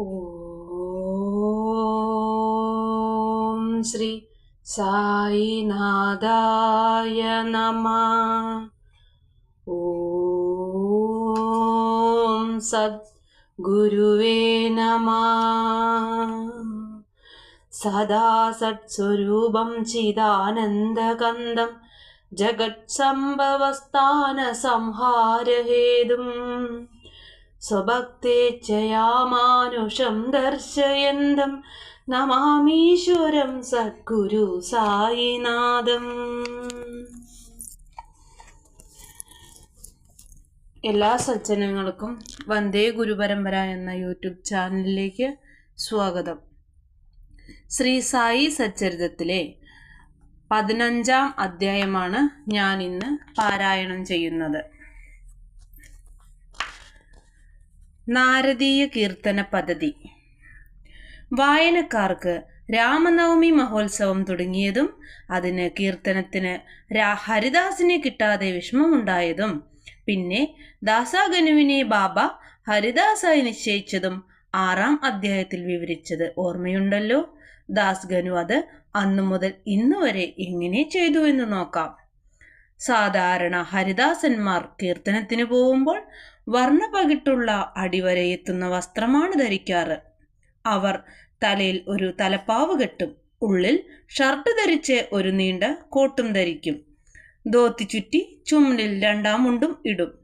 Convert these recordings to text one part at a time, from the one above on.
ഓം ശ്രീ സായിനാഥായ നമ. ഓം സദ് ഗുരുവേ നമ. സദാ സത്സ്വരൂപം ചിദാനന്ദകന്ദം ജഗത്സംഭവസ്ഥാന സ്വഭക്തേച്ഛയാമാനുഷം ദർശയന്തം നമാമീശ്വരം സദ്ഗുരു സായിനാഥം. എല്ലാ സജ്ജനങ്ങൾക്കും വന്ദേ ഗുരുപരമ്പര എന്ന യൂട്യൂബ് ചാനലിലേക്ക് സ്വാഗതം. ശ്രീ സായി സച്ചരിതത്തിലെ പതിനഞ്ചാം അധ്യായമാണ് ഞാൻ ഇന്ന് പാരായണം ചെയ്യുന്നത്. നാരദീയ കീർത്തന പദ്ധതി. വായനക്കാർക്ക് രാമനവമി മഹോത്സവം തുടങ്ങിയതും അതിന് കീർത്തനത്തിന് ഹരിദാസിനെ കിട്ടാതെ വിഷമമുണ്ടായതും പിന്നെ ദാസാഗനുവിനെ ബാബ ഹരിദാസായി നിശ്ചയിച്ചതും ആറാം അധ്യായത്തിൽ വിവരിച്ചത് ഓർമ്മയുണ്ടല്ലോ? ദാസ് ഗനു അത് അന്നു മുതൽ ഇന്നുവരെ എങ്ങനെ ചെയ്തു എന്ന് നോക്കാം. സാധാരണ ഹരിദാസന്മാർ കീർത്തനത്തിന് പോകുമ്പോൾ വർണപകിട്ടുള്ള അടിവരയെത്തുന്ന വസ്ത്രമാണ് ധരിക്കാറ്. അവർ തലയിൽ ഒരു തലപ്പാവ് കെട്ടും ഉള്ളിൽ ഷർട്ട് ധരിച്ച് ഒരു നീണ്ട കോട്ടും ധരിക്കും. ദോത്തി ചുറ്റി ചുമലിൽ രണ്ടാം മുണ്ടും ഇടും.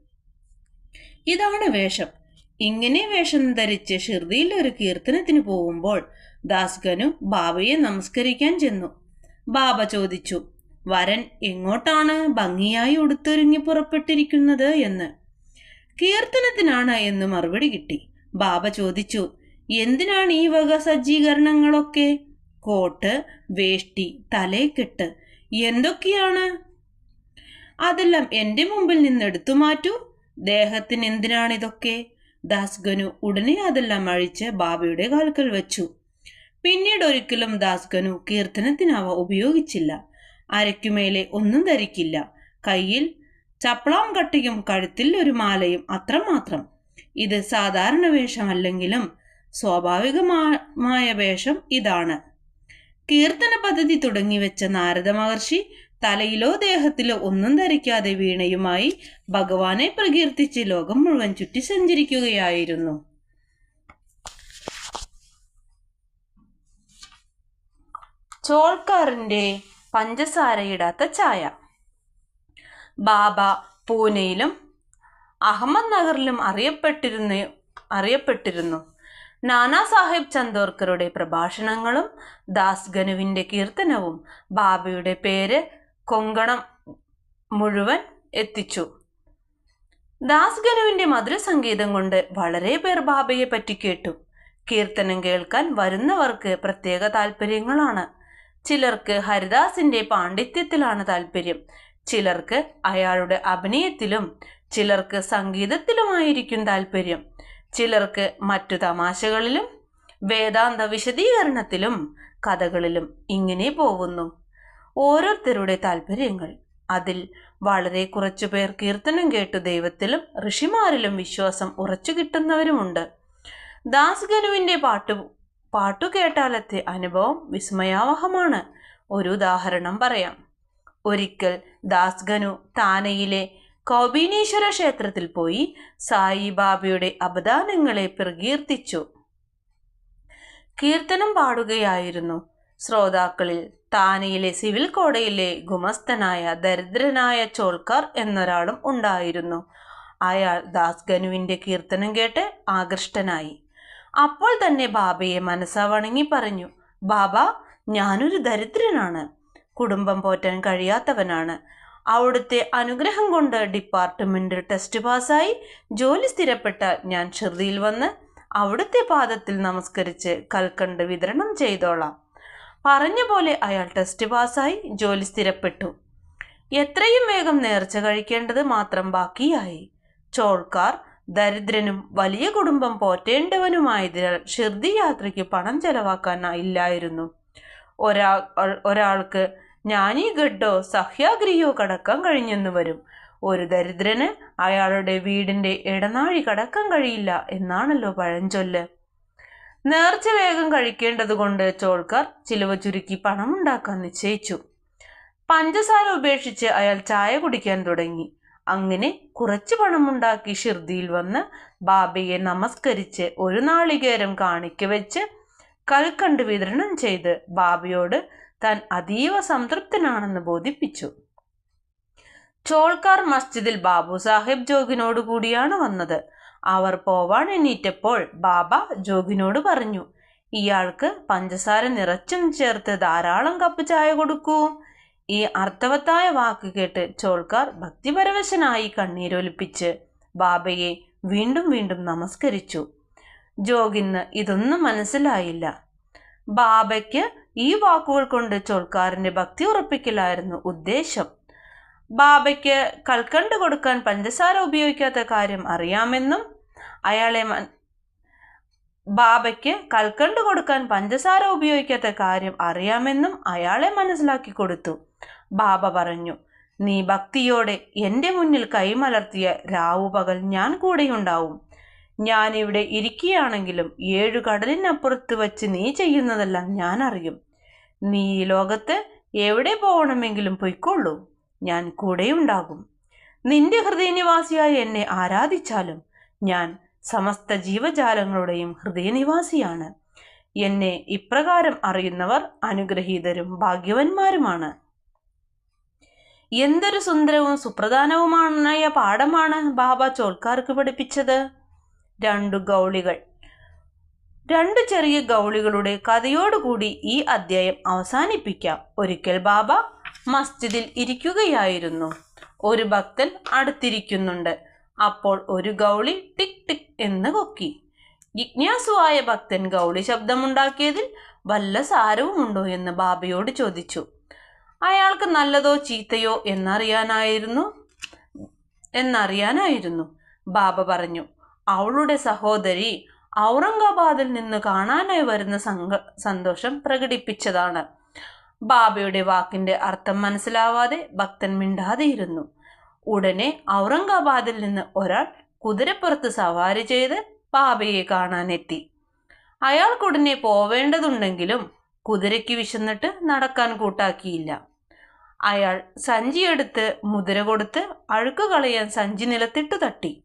ഇതാണ് വേഷം. ഇങ്ങനെ വേഷം ധരിച്ച് ഷിർദിയിൽ ഒരു കീർത്തനത്തിന് പോകുമ്പോൾ ദാസ്ഗനു ബാബയെ നമസ്കരിക്കാൻ ചെന്നു. ബാബ ചോദിച്ചു വരൻ എങ്ങോട്ടാണ് ഭംഗിയായി ഉടുത്തൊരുങ്ങി പുറപ്പെട്ടിരിക്കുന്നത്? എന്ന്. കീർത്തനത്തിനാണ് എന്ന് മറുപടി കിട്ടി. ബാബ ചോദിച്ചു എന്തിനാണ് ഈ വക സജ്ജീകരണങ്ങളൊക്കെ? കോട്ട് വേഷ്ടി തലേക്കെട്ട് എന്തൊക്കെയാണ്? അതെല്ലാം എന്റെ മുമ്പിൽ നിന്ന് എടുത്തു മാറ്റൂ. ദേഹത്തിന് എന്തിനാണിതൊക്കെ ദാസ്ഗനു ഉടനെ അതെല്ലാം അഴിച്ച് ബാബയുടെ കാൽക്കൽ വെച്ചു. പിന്നീട് ഒരിക്കലും ദാസ്ഗനു കീർത്തനത്തിനവ ഉപയോഗിച്ചില്ല. അരയ്ക്കുമേലെ ഒന്നും ധരിക്കില്ല. കയ്യിൽ ചപ്പളാം കട്ടിയും കഴുത്തിൽ ഒരു മാലയും അത്രമാത്രം ഇത് സാധാരണ വേഷമല്ലെങ്കിലും സ്വാഭാവികമായ വേഷം ഇതാണ്. കീർത്തന പദ്ധതി തുടങ്ങിവെച്ച നാരദ മഹർഷി തലയിലോ ദേഹത്തിലോ ഒന്നും ധരിക്കാതെ വീണയുമായി ഭഗവാനെ പ്രകീർത്തിച്ച് ലോകം മുഴുവൻ ചുറ്റി സഞ്ചരിക്കുകയായിരുന്നു. ചോൾക്കാറിന്റെ പഞ്ചസാരയിടാത്ത ചായ. ബാബ പൂനെയിലും അഹമ്മദ് നഗറിലും അറിയപ്പെട്ടിരുന്ന അറിയപ്പെട്ടിരുന്നു. നാനാ സാഹിബ് ചന്ദോർക്കറുടെ പ്രഭാഷണങ്ങളും ദാസ് ഗനുവിന്റെ കീർത്തനവും ബാബയുടെ പേര് കൊങ്കണം മുഴുവൻ എത്തിച്ചു. ദാസ് ഗനുവിന്റെ മധുരസംഗീതം കൊണ്ട് വളരെ പേർ ബാബയെ പറ്റി കേട്ടു. കീർത്തനം കേൾക്കാൻ വരുന്നവർക്ക് പ്രത്യേക താല്പര്യങ്ങളാണ് ചിലർക്ക് ഹരിദാസിന്റെ പാണ്ഡിത്യത്തിലാണ് താല്പര്യം ചിലർക്ക് അയാളുടെ അഭിനയത്തിലും ചിലർക്ക് സംഗീതത്തിലുമായിരിക്കും താല്പര്യം ചിലർക്ക് മറ്റു തമാശകളിലും വേദാന്ത വിശദീകരണത്തിലും കഥകളിലും ഇങ്ങനെ പോകുന്നു. ഓരോരുത്തരുടെ താല്പര്യങ്ങൾ അതിൽ വളരെ കുറച്ചു പേർ കീർത്തനം കേട്ടു ദൈവത്തിലും ഋഷിമാരിലും വിശ്വാസം ഉറച്ചു കിട്ടുന്നവരുമുണ്ട്. ദാസ്ഗനുവിന്റെ പാട്ടു പാട്ടു കേട്ടാലത്തെ അനുഭവം വിസ്മയാവഹമാണ്. ഒരു ഉദാഹരണം പറയാം. ഒരിക്കൽ ദാസ്ഗനു താനയിലെ കൗബീനീശ്വര ക്ഷേത്രത്തിൽ പോയി സായിബാബയുടെ അപദാനങ്ങളെ പ്രകീർത്തിച്ചു. കീർത്തനം പാടുകയായിരുന്നു. ശ്രോതാക്കളിൽ താനയിലെ സിവിൽ കോടയിലെ ഗുമസ്തനായ ദരിദ്രനായ ചോൾക്കാർ എന്നൊരാളും ഉണ്ടായിരുന്നു. അയാൾ ദാസ്ഗനുവിന്റെ കീർത്തനം കേട്ട് ആകൃഷ്ടനായി. അപ്പോൾ തന്നെ ബാബയെ മനസ്സാ വണങ്ങി പറഞ്ഞു ബാബ ഞാനൊരു ദരിദ്രനാണ്. കുടുംബം പോറ്റാൻ കഴിയാത്തവനാണ്. അവിടുത്തെ അനുഗ്രഹം കൊണ്ട് ഡിപ്പാർട്ട്മെന്റിൽ ടെസ്റ്റ് പാസ്സായി ജോലി സ്ഥിരപ്പെട്ട ഞാൻ ഷിർദിയിൽ വന്ന് അവിടുത്തെ പാദത്തിൽ നമസ്കരിച്ച് കൽക്കണ്ട് വിതരണം ചെയ്തോളാം. പറഞ്ഞ പോലെ അയാൾ ടെസ്റ്റ് പാസ്സായി ജോലി സ്ഥിരപ്പെട്ടു. എത്രയും വേഗം നേർച്ച കഴിക്കേണ്ടത് മാത്രം ബാക്കിയായി. ചോൾക്കാർ ദരിദ്രനും വലിയ കുടുംബം പോറ്റേണ്ടവനുമായതിനാൽ ഷിർദി യാത്രയ്ക്ക് പണം ചെലവാക്കാൻ ഇല്ലായിരുന്നു. ഒരാൾ ഒരാൾക്ക് ജ്ഞാനിഗഡോ സഹ്യാഗ്രിയോ കടക്കാൻ കഴിഞ്ഞെന്ന് വരും. ഒരു ദരിദ്രന് അയാളുടെ വീടിന്റെ ഇടനാഴി കടക്കാൻ കഴിയില്ല എന്നാണല്ലോ പഴഞ്ചൊല്ല്. നേർച്ച വേഗം കഴിക്കേണ്ടതുകൊണ്ട് ചോൾക്കാർ ചിലവ് ചുരുക്കി പണമുണ്ടാക്കാൻ നിശ്ചയിച്ചു. പഞ്ചസാര ഉപേക്ഷിച്ച് അയാൾ ചായ കുടിക്കാൻ തുടങ്ങി. അങ്ങനെ കുറച്ച് പണമുണ്ടാക്കി ഷിർദിയിൽ വന്ന് ബാബയെ നമസ്കരിച്ച് ഒരു നാളികേരം കാണിക്ക വെച്ച് കൽക്കണ്ട് വിതരണം ചെയ്ത് ബാബയോട് താൻ അതീവ സംതൃപ്തനാണെന്ന് ബോധിപ്പിച്ചു. ചോൾക്കാർ മസ്ജിദിൽ ബാബു സാഹിബ് ജോഗിനോട് കൂടിയാണ് വന്നത്. അവർ പോവാൻ എണീറ്റപ്പോൾ ബാബ ജോഗിനോട് പറഞ്ഞു ഇയാൾക്ക് പഞ്ചസാര നിറച്ചും ചേർത്ത് ധാരാളം കപ്പ് ചായ കൊടുക്കൂ. ഈ അർത്ഥവത്തായ വാക്ക് കേട്ട് ചോൾക്കാർ ഭക്തിപരവശനായി കണ്ണീരൊലിപ്പിച്ച് ബാബയെ വീണ്ടും വീണ്ടും നമസ്കരിച്ചു. ജോഗിന് ഇതൊന്നും മനസ്സിലായില്ല. ബാബയ്ക്ക് ഈ വാക്കുകൾ കൊണ്ട് ചോൾക്കാരന്റെ ഭക്തി ഉറപ്പിക്കലായിരുന്നു ഉദ്ദേശം. ബാബയ്ക്ക് കൽക്കണ്ട് കൊടുക്കാൻ പഞ്ചസാര ഉപയോഗിക്കാത്ത കാര്യം അറിയാമെന്നും അയാളെ ബാബയ്ക്ക് കൽക്കണ്ട് കൊടുക്കാൻ പഞ്ചസാര ഉപയോഗിക്കാത്ത കാര്യം അറിയാമെന്നും അയാളെ മനസ്സിലാക്കി കൊടുത്തു. ബാബ പറഞ്ഞു നീ ഭക്തിയോടെ എന്റെ മുന്നിൽ കൈമലർത്തിയ രാവു പകൽ ഞാൻ കൂടെയുണ്ടാവും. ഞാൻ ഇവിടെ ഇരിക്കുകയാണെങ്കിലും ഏഴു കടലിനപ്പുറത്ത് വച്ച് നീ ചെയ്യുന്നതെല്ലാം ഞാൻ അറിയും നീ ഈ ലോകത്ത് എവിടെ പോകണമെങ്കിലും പൊയ്ക്കൊള്ളൂ. ഞാൻ കൂടെയുണ്ടാകും. നിന്റെ ഹൃദയനിവാസിയായി എന്നെ ആരാധിച്ചാലും ഞാൻ സമസ്ത ജീവജാലങ്ങളുടെയും ഹൃദയനിവാസിയാണ്. എന്നെ ഇപ്രകാരം അറിയുന്നവർ അനുഗ്രഹീതരും ഭാഗ്യവന്മാരുമാണ്. എന്തൊരു സുന്ദരവും സുപ്രധാനവുമായ പാഠമാണ് ബാബ ചോൾക്കാർക്ക് പഠിപ്പിച്ചത്? രണ്ടു ഗൗളികൾ. രണ്ടു ചെറിയ ഗൗളികളുടെ കഥയോടുകൂടി ഈ അദ്ധ്യായം അവസാനിപ്പിക്കാം. ഒരിക്കൽ ബാബ മസ്ജിദിൽ ഇരിക്കുകയായിരുന്നു. ഒരു ഭക്തൻ അടുത്തിരിക്കുന്നുണ്ട്. അപ്പോൾ ഒരു ഗൗളി ടിക് ടിക് എന്ന് കൊക്കി. ജിജ്ഞാസുവായ ഭക്തൻ ഗൗളി ശബ്ദമുണ്ടാക്കിയതിൽ വല്ല സാരവുമുണ്ടോ എന്ന് ബാബയോട് ചോദിച്ചു. അയാൾക്ക് നല്ലതോ ചീത്തയോ എന്നറിയാനായിരുന്നു. എന്നറിയാനായിരുന്നു. ബാബ പറഞ്ഞു അവളുടെ സഹോദരി ഔറംഗാബാദിൽ നിന്ന് കാണാനായി വരുന്ന സംഘ സന്തോഷം പ്രകടിപ്പിച്ചതാണ്. ബാബയുടെ വാക്കിന്റെ അർത്ഥം മനസ്സിലാവാതെ ഭക്തൻ മിണ്ടാതെയിരുന്നു. ഉടനെ ഔറംഗാബാദിൽ നിന്ന് ഒരാൾ കുതിരപ്പുറത്ത് സവാരി ചെയ്ത് ബാബയെ കാണാനെത്തി. അയാൾക്കുടനെ പോവേണ്ടതുണ്ടെങ്കിലും കുതിരയ്ക്ക് വിശന്നിട്ട് നടക്കാൻ കൂട്ടാക്കിയില്ല. അയാൾ സഞ്ചിയെടുത്ത് മുതിര കൊടുത്ത് അഴുക്ക് കളയാൻ സഞ്ചി നിലത്തിട്ട് തട്ടി.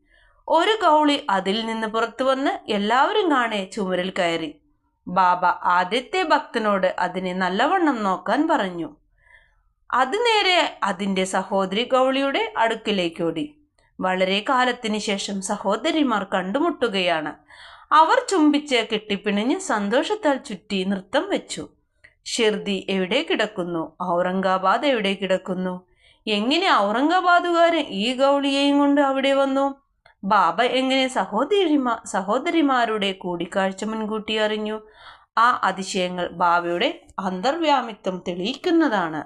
ഒരു ഗൗളി അതിൽ നിന്ന് പുറത്തു വന്ന് എല്ലാവരും കാണെ ചുമരിൽ കയറി. ബാബ ആദ്യത്തെ ഭക്തനോട് അതിനെ നല്ലവണ്ണം നോക്കാൻ പറഞ്ഞു. അത് നേരെ അതിന്റെ സഹോദരി ഗൗളിയുടെ അടുക്കിലേക്ക് ഓടി. വളരെ കാലത്തിന് ശേഷം സഹോദരിമാർ കണ്ടുമുട്ടുകയാണ്. അവർ ചുംബിച്ച് കെട്ടിപ്പിണിഞ്ഞ് സന്തോഷത്താൽ ചുറ്റി നൃത്തം വെച്ചു. ഷിർദി എവിടെ കിടക്കുന്നു? ഔറംഗാബാദ് എവിടെ കിടക്കുന്നു? എങ്ങനെ ഔറംഗാബാദുകാരൻ ഈ ഗൗളിയെയും കൊണ്ട് അവിടെ വന്നു? ബാബ എങ്ങനെ സഹോദരിമാ സഹോദരിമാരുടെ കൂടിക്കാഴ്ച മുൻകൂട്ടി അറിഞ്ഞു? ആ അതിശയങ്ങൾ ബാബയുടെ അന്തർവ്യാമിത്വം തെളിയിക്കുന്നതാണ്.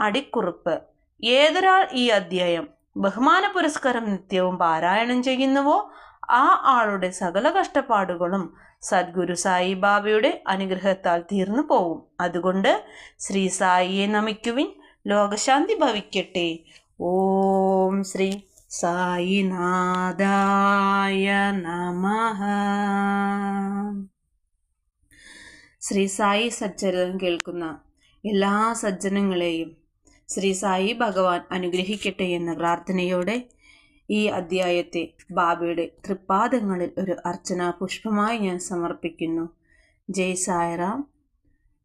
അടിക്കുറിപ്പ്. ഏതൊരാൾ ഈ അധ്യായം ബഹുമാന പുരസ്കാരം നിത്യവും പാരായണം ചെയ്യുന്നുവോ? ആ ആളുടെ സകല കഷ്ടപ്പാടുകളും സദ്ഗുരു സായി ബാബയുടെ അനുഗ്രഹത്താൽ തീർന്നു പോവും. അതുകൊണ്ട് ശ്രീ സായിയെ നമിക്കുവിൻ. ലോകശാന്തി ഭവിക്കട്ടെ. ഓം ശ്രീ സായിനാഥായ നമ. ശ്രീ സായി സജ്ജനം കേൾക്കുന്ന എല്ലാ സജ്ജനങ്ങളെയും ശ്രീ സായി ഭഗവാൻ അനുഗ്രഹിക്കട്ടെ എന്ന പ്രാർത്ഥനയോടെ ഈ അധ്യായത്തെ ബാബയുടെ തൃപ്പാദങ്ങളിൽ ഒരു അർച്ചന പുഷ്പമായി ഞാൻ സമർപ്പിക്കുന്നു. ജയ് സായറാം.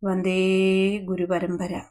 വന്ദേ ഗുരുപരമ്പര.